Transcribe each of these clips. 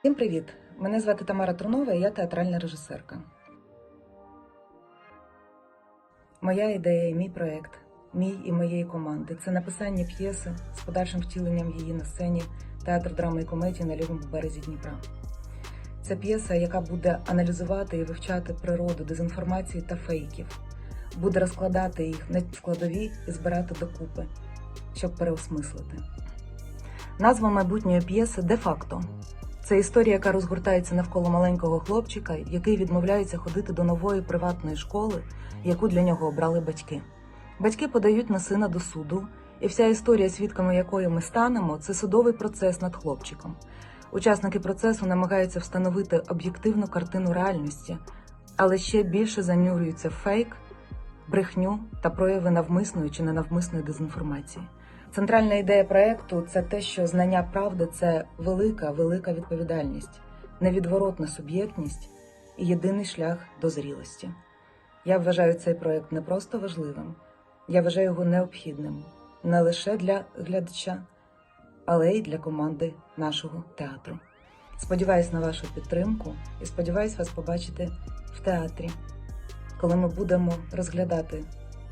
Всім привіт! Мене звати Тамара Трунова, і я театральна режисерка. Моя ідея і мій проєкт, мій і моєї команди це написання п'єси з подальшим втіленням її на сцені театр драми і комедії на лівому березі Дніпра. Це п'єса, яка буде аналізувати і вивчати природу дезінформації та фейків, буде розкладати їх на складові і збирати докупи, щоб переосмислити. Назва майбутньої п'єси де-факто. Це історія, яка розгортається навколо маленького хлопчика, який відмовляється ходити до нової приватної школи, яку для нього обрали батьки. Батьки подають на сина до суду, і вся історія, свідками якої ми станемо, це судовий процес над хлопчиком. Учасники процесу намагаються встановити об'єктивну картину реальності, але ще більше занюрюються в фейк, брехню та прояви навмисної чи ненавмисної дезінформації. Центральна ідея проекту це те, що знання правди це велика, велика відповідальність, невідворотна суб'єктність і єдиний шлях до зрілості. Я вважаю цей проект не просто важливим, я вважаю його необхідним не лише для глядача, але й для команди нашого театру. Сподіваюсь на вашу підтримку і сподіваюсь вас побачити в театрі, коли ми будемо розглядати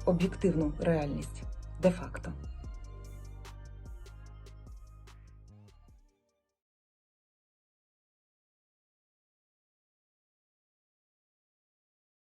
об'єктивну реальність де-факто.